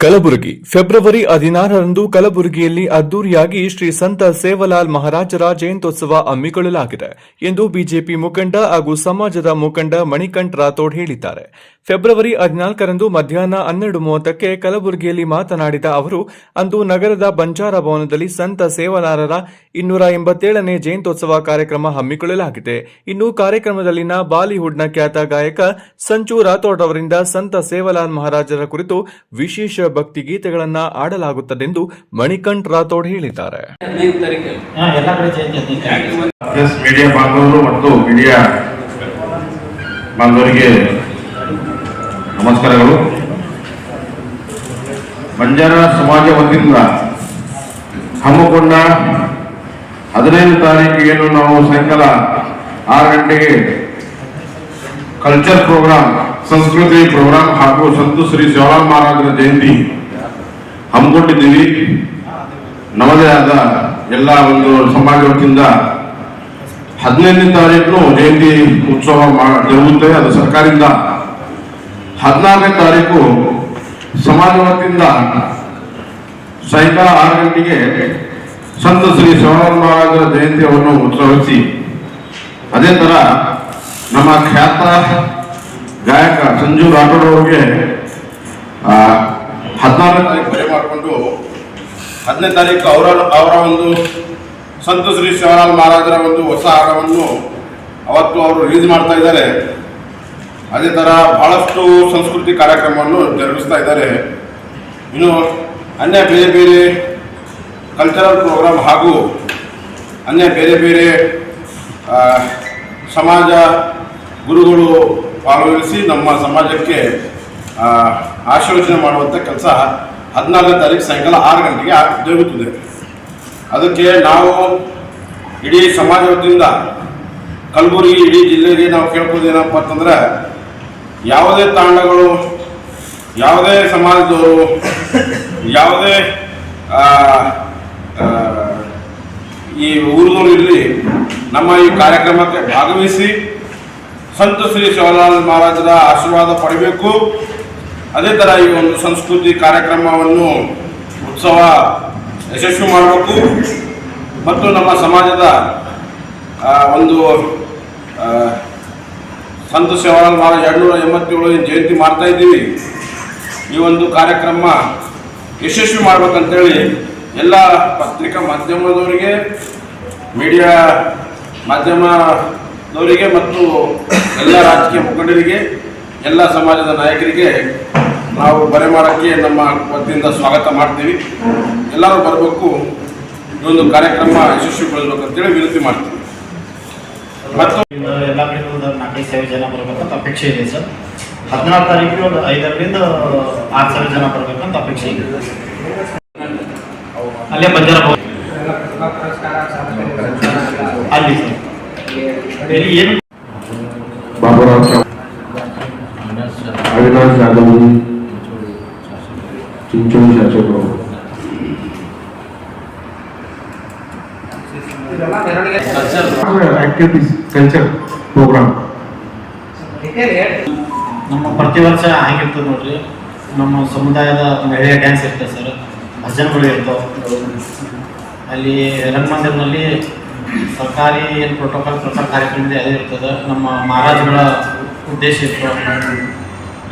Kalaburagi. February ಹದಿನಾರರಂದು ಕಲಬುರಗಿಯಲ್ಲಿ ಅದ್ದೂರಿಯಾಗಿ ಶ್ರೀ ಸಂತ ಸೇವಲಾಲ್ ಮಹಾರಾಜರ ಜಯಂತ್ಯೋತ್ಸವ ಹಮ್ಮಿಕೊಳ್ಳಲಾಗಿದೆ ಎಂದು ಬಿಜೆಪಿ ಮುಖಂಡ ಹಾಗೂ ಸಮಾಜದ ಮುಖಂಡ ಮಣಿಕಂಠ ರಾಥೋಡ್ ಹೇಳಿದ್ದಾರೆ. ಫೆಬ್ರವರಿ ಹದಿನಾಲ್ಕರಂದು ಮಧ್ಯಾಹ್ನ ಹನ್ನೆರಡು ಮೂವತ್ತಕ್ಕೆ ಕಲಬುರಗಿಯಲ್ಲಿ ಮಾತನಾಡಿದ ಅವರು ಅಂದು ನಗರದ ಬಂಜಾರ ಭವನದಲ್ಲಿ ಸಂತ ಸೇವಲಾರರ ಇನ್ನೂರ ಎಂಬತ್ತೇಳನೇ ಜಯಂತ್ಯೋತ್ಸವ ಕಾರ್ಯಕ್ರಮ ಹಮ್ಮಿಕೊಳ್ಳಲಾಗಿದೆ. ಇನ್ನು ಕಾರ್ಯಕ್ರಮದಲ್ಲಿನ ಬಾಲಿವುಡ್ನ ಖ್ಯಾತ ಗಾಯಕ ಸಂಚು ರಾಥೋಡ್ ಅವರಿಂದ ಸಂತ ಸೇವಾಲಾಲ್ ಮಹಾರಾಜರ ಕುರಿತು ವಿಶೇಷ ಭಕ್ತಿ ಗೀತೆಗಳನ್ನು ಆಡಲಾಗುತ್ತದೆಂದು ಮಣಿಕಂಠ್ ರಾಥೋಡ್ ಹೇಳಿದ್ದಾರೆ. ಬಾಂಧವರು ಮತ್ತು ಮೀಡಿಯಾ ಬಾಂಧವರಿಗೆ ನಮಸ್ಕಾರಗಳು. ಬಂಜಾರ ಸಮಾಜ ವತಿಯಿಂದ ಹಮ್ಮಿಕೊಂಡ ಹದಿನೈದು ತಾರೀಕು ಏನು ನಾವು ಸಾಯಂಕಾಲ ಆರು ಗಂಟೆಗೆ ಕಲ್ಚರ್ ಪ್ರೋಗ್ರಾಮ್ ಸಂಸ್ಕೃತಿ ಪ್ರೋಗ್ರಾಮ್ ಹಾಗೂ ಸಂತು ಶ್ರೀ ಶಿವರಾಮ್ ಮಹಾರಾಜರ ಜಯಂತಿ ಹಮ್ಮಿಕೊಂಡಿದ್ದೀವಿ. ನಮ್ಮದೇ ಆದ ಎಲ್ಲ ಒಂದು ಸಮಾಜ ವತಿಯಿಂದ ಹದಿನೈದನೇ ತಾರೀಕು ಜಯಂತಿ ಉತ್ಸವ ಜರುಗುತ್ತೆ ಅದು ಸರ್ಕಾರದಿಂದ ಹದಿನಾರನೇ ತಾರೀಕು ಸಮಾಜ ವತಿಯಿಂದ ಸಾಯಂಕಾಲ ಆರು ಗಂಟೆಗೆ ಸಂತ ಶ್ರೀ ಶ್ರವಣ ಮಹಾರಾಜರ ಜಯಂತಿಯನ್ನು ಉತ್ಸವಿಸಿ, ಅದೇ ತರ ನಮ್ಮ ಖ್ಯಾತ ಗಾಯಕ ಸಂಜು ರಾಠೋಡ್ ಅವರಿಗೆ ಹದಿನಾರನೇ ತಾರೀಕು ಬರೆ ಮಾಡಿಕೊಂಡು ಹದಿನೈದು ತಾರೀಕು ಅವರ ಅವರ ಒಂದು ಸಂತ ಶ್ರೀ ಶಿವಲಾಲ್ ಮಹಾರಾಜರ ಒಂದು ಹೊಸ ಹಾಡವನ್ನು ಅವತ್ತು ಅವರು ರಿಲೀಸ್ ಮಾಡ್ತಾ ಇದ್ದಾರೆ. ಅದೇ ಥರ ಬಹಳಷ್ಟು ಸಂಸ್ಕೃತಿ ಕಾರ್ಯಕ್ರಮವನ್ನು ಜರುಗಿಸ್ತಾ ಇದ್ದಾರೆ. ಇನ್ನು ಅನ್ಯ ಬೇರೆ ಬೇರೆ ಕಲ್ಚರಲ್ ಪ್ರೋಗ್ರಾಮ್ ಹಾಗೂ ಅನ್ಯ ಬೇರೆ ಬೇರೆ ಸಮಾಜ ಗುರುಗಳು ಭಾಗವಹಿಸಿ ನಮ್ಮ ಸಮಾಜಕ್ಕೆ ಆಶೀರ್ವಚನೆ ಮಾಡುವಂಥ ಕೆಲಸ ಹದಿನಾಲ್ಕನೇ ತಾರೀಕು ಸಾಯಂಕಾಲ ಆರು ಗಂಟೆಗೆ ಜರುಗುತ್ತದೆ. ಅದಕ್ಕೆ ನಾವು ಇಡೀ ಸಮಾಜದಿಂದ ಕಲಬುರಗಿ, ಇಡೀ ಜಿಲ್ಲೆಗೆ ನಾವು ಕೇಳ್ಕೋದೇನಪ್ಪ ಅಂತಂದ್ರೆ ಯಾವುದೇ ತಾಂಡಗಳು ಯಾವುದೇ ಸಮಾಜದವರು, ಯಾವುದೇ ಈ ಊರಿನವರು ನಮ್ಮ ಈ ಕಾರ್ಯಕ್ರಮಕ್ಕೆ ಭಾಗವಹಿಸಿ ಸಂತ ಶ್ರೀ ಶಿವಲಾಲ್ ಮಹಾರಾಜರ ಆಶೀರ್ವಾದ ಪಡಿಬೇಕು. ಅದೇ ಥರ ಈ ಒಂದು ಸಂಸ್ಕೃತಿ ಕಾರ್ಯಕ್ರಮವನ್ನು ಉತ್ಸವ ಯಶಸ್ವಿ ಮಾಡಬೇಕು. ಮತ್ತು ನಮ್ಮ ಸಮಾಜದ ಒಂದು ಸಂತ ಸೇವಾಲಾಲ್ ಮಹಾರಾಜ್ ಎರಡುನೂರ ಎಂಬತ್ತೇಳು ಏನ್ ಜಯಂತಿ ಮಾಡ್ತಾ ಇದ್ದೀವಿ. ಈ ಒಂದು ಕಾರ್ಯಕ್ರಮ ಯಶಸ್ವಿ ಮಾಡ್ಬೇಕಂತೇಳಿ ಎಲ್ಲ ಪತ್ರಿಕಾ ಮಾಧ್ಯಮದವರಿಗೆ, ಮೀಡಿಯಾ ಮಾಧ್ಯಮದವರಿಗೆ ಮತ್ತು ಎಲ್ಲ ರಾಜಕೀಯ ಮುಖಂಡರಿಗೆ, ಎಲ್ಲ ಸಮಾಜದ ನಾಯಕರಿಗೆ ನಾವು ಬರೆ ಮಾಡೋಕ್ಕೆ ನಮ್ಮ ವತಿಯಿಂದ ಸ್ವಾಗತ ಮಾಡ್ತೀವಿ. ಎಲ್ಲರೂ ಬರಬೇಕು. ಈ ಒಂದು ಕಾರ್ಯಕ್ರಮ ಯಶಸ್ವಿಗೊಳಿಸ್ಬೇಕಂತೇಳಿ ವಿನಂತಿ ಮಾಡ್ತೀವಿ. ಮತ್ತು ಎಲ್ಲ ಕಡೆ ಒಂದು ನಾಲ್ಕೈದು ಸಾವಿರ ಜನ ಬರ್ಬೇಕಂತ ಅಪೇಕ್ಷೆ ಇದೆ ಸರ್. ಹದಿನಾರು ತಾರೀಕು ಒಂದು ಐದರಿಂದ ಆರು ಸಾವಿರ ಜನ ಬರ್ಬೇಕಂತ ಅಪೇಕ್ಷೆ ಇದೆ. ಅಲ್ಲೇ ಬಂಜಾರ. ಅಲ್ಲಿ ಸರ್. ಇಲ್ಲಿ ಏನು? ಅವಿನಾಶ್ ಜಾಧವ್ ಚಿಂಚೋಳಿ ಕಲ್ಚರ್ ಪ್ರೋಗ್ರಾಮ್ ನಮ್ಮ ಪ್ರತಿ ವರ್ಷ ಆಗಿರ್ತದೆ ನೋಡ್ರಿ. ನಮ್ಮ ಸಮುದಾಯದ ಮಹಿಳೆಯ ಡ್ಯಾನ್ಸ್ ಇರ್ತದೆ ಸರ್ ಭಜನೆಗಳು ಇರ್ತಾವೆ ಅಲ್ಲಿ ರಂಗಮಂದಿರ್ನಲ್ಲಿ ಸರ್ಕಾರಿ ಏನು ಪ್ರೋಟೋಕಾಲ್ ಪ್ರಚಾರ ಕಾರ್ಯಕ್ರಮ ಇದೆ, ಅದೇ ಇರ್ತದೆ. ನಮ್ಮ ಮಹಾರಾಜಗಳ ಉದ್ದೇಶ ಇರ್ತದೆ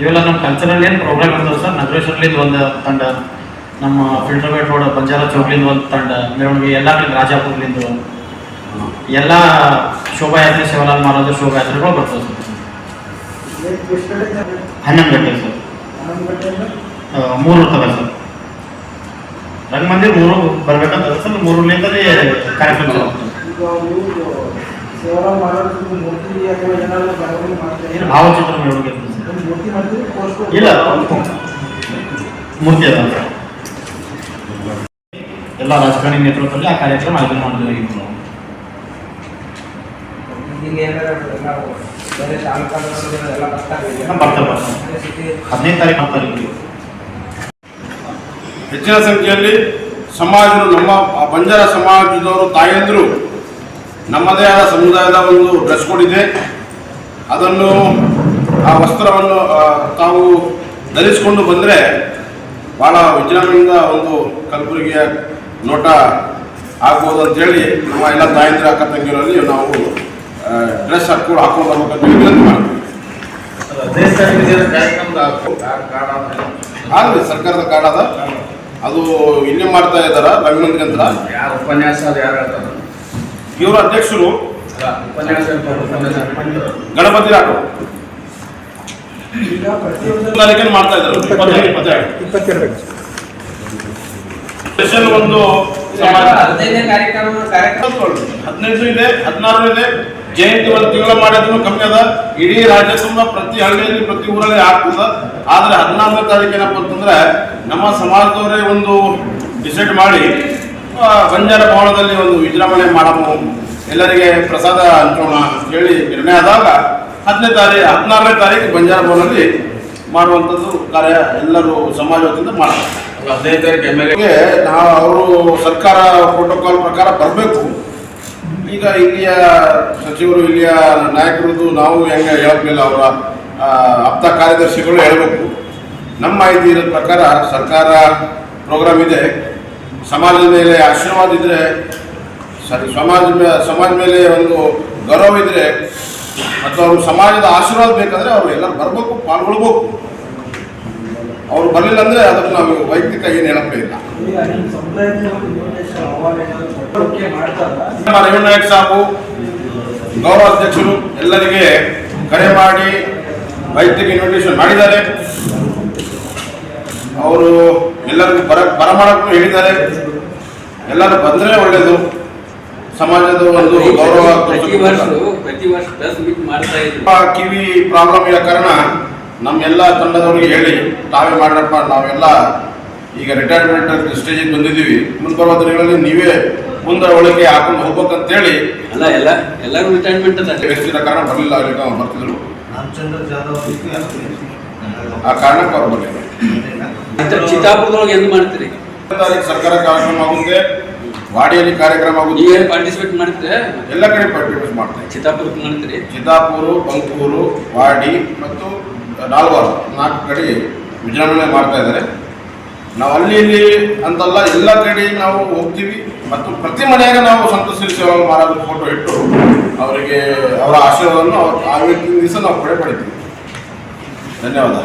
ಇವೆಲ್ಲ ನಮ್ಮ ಕಲ್ಚರಲ್ ಏನು ಪ್ರೋಗ್ರಾಮ್ ಇರ್ತದೆ ಸರ್ ನಗರೇಶ್ವರ್ಲಿಂದ ಒಂದು ತಂಡ, ನಮ್ಮ ಫಿಲ್ಟರ್ಬೇಟ್ ರೋಡ್, ಬಂಜಾರ ಚೌಕ್ಲಿಂದ ಒಂದು ತಂಡ, ಮೆರವಣಿಗೆ ಎಲ್ಲ ರಾಜಾಪುರ್ಲಿಂದ ರಾಜಾಪುರ್ಲಿಂದ ಎಲ್ಲ ಶೋಭಾಯಾತ್ರೆ ಶಿವಲಾಲ್ ಮಹಾರಾಜ ಶೋಭಾಯಾತ್ರೆಗಳು ಬರ್ತದೆ ಸರ್. ಹನ್ನೊಂದು ಗಂಟೆ ಸರ್. ಮೂರು ಇರ್ತವೆ ಸರ್. ರಂಗಮಂದಿರ ಮೂರು ಬರ್ಬೇಕಂತ ಸರ್ ಮೂರರಿಂದಲೇ ಕಾರ್ಯಕ್ರಮ ಭಾವಚಿತ್ರ ಇಲ್ಲ, ಮೂರ್ತಿ ಅದ ಎಲ್ಲ ರಾಜಕಾರಣಿ ನೇತೃತ್ವದಲ್ಲಿ ಆ ಕಾರ್ಯಕ್ರಮ ಆಯೋಜನೆ ಮಾಡಿದ್ವಿ ನಾವು ಬರ್ತಾರೆ ಬರ್ತಾರೆ ಹದಿನೈದು ತಾರೀಕು ಹೆಚ್ಚಿನ ಸಂಖ್ಯೆಯಲ್ಲಿ ಸಮಾಜರು ನಮ್ಮ ಬಂಜರ ಬಂಜಾರ ಸಮಾಜದವರು ತಾಯಂದರು ನಮ್ಮದೇ ಆದ ಸಮುದಾಯದ ಒಂದು ಡ್ರೆಸ್ ಕೋಡ್ ಇದೆ. ಅದನ್ನು ಆ ವಸ್ತ್ರವನ್ನು ತಾವು ಧರಿಸಿಕೊಂಡು ಬಂದರೆ ಭಾಳ ವಿಜೃಂಭಣೆಯಿಂದ ಒಂದು ಕಲಬುರಗಿಯ ನೋಟ ಆಗ್ಬೋದು ಅಂತೇಳಿ ನಮ್ಮ ಎಲ್ಲ ತಾಯಂದಿರ ಅಕ್ಕ ತಂಗಿಯರಲ್ಲಿ ನಾವು ಡ್ರೆಸ್ ಹಾಕೊಂಡು ಹಾಕೊಂಡು ಹೇಳಿ ವಿನಂತಿ ಮಾಡ್ತೀವಿ. ಆಗಲಿ ಸರ್ಕಾರದ ಕಾರ್ಡ್ ಅದ. ಅದು ಇಲ್ಲಿ ಮಾಡ್ತಾ ಇದ್ದಾರ ರಘುನಂದ್ರಿ ಅಂತ ಯಾರು ಉಪನ್ಯಾಸ ಯಾರು ಹೇಳ್ತಾರೆ? ಇವರ ಅಧ್ಯಕ್ಷರು. ಗಣಪತಿ ರಾಠೋಡ್ ತಾರೀಕನ್ನು ಮಾಡ್ತಾ ಇದ್ದಾರೆ ಒಂದು ಸಮಾಜ ಕಾರ್ಯಕ್ರಮ ಕಾರ್ಯಕ್ರಮ. ಹದಿನೈದು ಇದೆ ಹದಿನಾರು ಇದೆ. ಜಯಂತಿ ಒಂದು ತಿಂಗಳ ಮಾಡಿದ್ರು ಕಮ್ಮಿ ಅದ. ಇಡೀ ರಾಜ್ಯ ತುಂಬ ಪ್ರತಿ ಹಳ್ಳಿಯಲ್ಲಿ ಪ್ರತಿ ಊರಲ್ಲಿ ಆಗ್ತದ. ಆದ್ರೆ ಹದಿನಾರನೇ ತಾರೀಕು ಏನಪ್ಪ ಅಂತಂದ್ರೆ ನಮ್ಮ ಸಮಾಜದವರೇ ಒಂದು ಡಿಸೈಡ್ ಮಾಡಿ ಬಂಜಾರ ಭವನದಲ್ಲಿ ಒಂದು ವಿಜೃಂಭಣೆ ಮಾಡము ಎಲ್ಲರಿಗೆ ಪ್ರಸಾದ ಹಂಚೋಣ ಅಂತ ಹೇಳಿ ನಿರ್ಣಯ ಆದಾಗ ಹತ್ತನೇ ತಾರೀಕು ಹದಿನಾರನೇ ತಾರೀಕು ಬಂಜಾರ ಭವನದಲ್ಲಿ ಮಾಡುವಂಥದ್ದು ಕಾರ್ಯ ಎಲ್ಲರೂ ಸಮಾಜ ವತಿಯಿಂದ ಮಾಡ್ತಾರೆ ಹದಿನೈದು ತಾರೀಕು ಎಂ ಎಲ್ ಎ ನಾವು ಅವರು ಸರ್ಕಾರ ಪ್ರೋಟೋಕಾಲ್ ಪ್ರಕಾರ ಬರಬೇಕು. ಈಗ ಇಲ್ಲಿಯ ಸಚಿವರು, ಇಲ್ಲಿಯ ನಾಯಕರದ್ದು ನಾವು ಹೆಂಗೆ ಹೇಳಕ್ಕಿಲ್ಲ ಅವರ ಆಪ್ತ ಕಾರ್ಯದರ್ಶಿಗಳು ಹೇಳಬೇಕು. ನಮ್ಮ ಮಾಹಿತಿ ಇರೋ ಪ್ರಕಾರ ಸರ್ಕಾರ ಪ್ರೋಗ್ರಾಮ್ ಇದೆ. ಸಮಾಜದ ಮೇಲೆ ಆಶೀರ್ವಾದ ಇದ್ರೆ, ಸರಿ ಸಮಾಜ ಸಮಾಜ ಮೇಲೆ ಒಂದು ಗೌರವ ಇದ್ರೆ, ಮತ್ತು ಅವರು ಸಮಾಜದ ಆಶೀರ್ವಾದ ಬೇಕಂದರೆ ಅವರು ಎಲ್ಲರೂ ಬರಬೇಕು, ಪಾಲ್ಗೊಳ್ಬೇಕು. ಅವ್ರು ಬರಲಿಲ್ಲ ಅಂದ್ರೆ ಅದಕ್ಕೆ ನಾವು ವೈಯಕ್ತಿಕ ಏನು ಹೇಳಕ್ಕೆ ಇಲ್ಲ. ನಮ್ಮ ರೇವಣ್ಣ ನಾಯಕ್ ಸಾಬು ಗೌರವ ಅಧ್ಯಕ್ಷರು ಎಲ್ಲರಿಗೆ ಕರೆ ಮಾಡಿ ವೈಯಕ್ತಿಕ ಇನ್ವಿಟೇಷನ್ ಮಾಡಿದ್ದಾರೆ. ಅವರು ಎಲ್ಲರಿಗೂ ಬರ ಬರಮಾಡಕ್ಕೂ ಹೇಳಿದ್ದಾರೆ. ಎಲ್ಲರೂ ಬಂದರೆ ಒಳ್ಳೆಯದು ಸಮಾಜದ ಒಂದು ಗೌರವ ಕಿವಿ ಪ್ರಾಬ್ಲಮ್ ಇರೋ ಕಾರಣ ನಮ್ಮೆಲ್ಲ ತಂಡದವ್ರಿಗೆ ಹೇಳಿ ತಾವೇ ಮಾಡ್ರಪ್ಪ ನಾವೆಲ್ಲ ಈಗ ರಿಟೈರ್ಮೆಂಟ್ ಸ್ಟೇಜಿಗೆ ಬಂದಿದ್ದೀವಿ. ಮುಂದೆ ಬರುವ ದಿನಗಳಲ್ಲಿ ನೀವೇ ಮುಂದೆ ಒಳಗೆ ಹಾಕೊಂಡು ಹೋಗ್ಬೇಕಂತೇಳಿ ಅಲ್ಲ ಎಲ್ಲ ಎಲ್ಲರೂ ರಿಟೈರ್ಮೆಂಟ್ ವ್ಯಕ್ತಿಯ ಕಾರಣ ಬರಲಿಲ್ಲ ಅವ್ರಿಗೆ ಅವ್ರು ಬರ್ತಿದ್ರು. ಆ ಕಾರಣಕ್ಕೆ ಅವ್ರು ಬರಲಿಲ್ಲ. ಚಿತ್ತ- ಚಿತ್ತಾಪುರದೊಳಗೆ ಎಂದು ಮಾಡ್ತೀರಿ? ತಾರೀಕು ಸರ್ಕಾರ ಕಾರ್ಯಕ್ರಮ ಆಗುತ್ತೆ. ವಾಡಿಯಲ್ಲಿ ಕಾರ್ಯಕ್ರಮ ಆಗುತ್ತೆ. ನೀವೇ ಪಾರ್ಟಿಸಿಪೇಟ್ ಮಾಡ್ತೀರಿ? ಎಲ್ಲ ಕಡೆ ಪಾರ್ಟಿಸಿಪೇಟ್ ಮಾಡ್ತಾರೆ ಚಿತ್ತಾಪುರಕ್ಕೆ ಮಾಡ್ತೀರಿ? ಚಿತ್ತಾಪುರು ಬಂಕೂರು ವಾಡಿ ಮತ್ತು ನಾಲ್ವಾರು ನಾಲ್ಕು ಕಡೆ ವಿಜೃಂಭಣೆ ಮಾಡ್ತಾ ಇದ್ದಾರೆ. ನಾವು ಅಲ್ಲಿ ಇಲ್ಲಿ ಅಂತಲ್ಲ ಎಲ್ಲ ಕಡೆ ನಾವು ಹೋಗ್ತೀವಿ ಮತ್ತು ಪ್ರತಿ ಮನೆಯಾಗ ನಾವು ಸಂತೋಷ ಸೇವಾ ಮಹಾರಾಜ ಫೋಟೋ ಇಟ್ಟು ಅವರಿಗೆ ಅವರ ಆಶೀರ್ವಾದವನ್ನು ಆ ವ್ಯಕ್ತಿ ದಿವಸ ನಾವು ಪಡೆ ಪಡಿತೀವಿ ಧನ್ಯವಾದ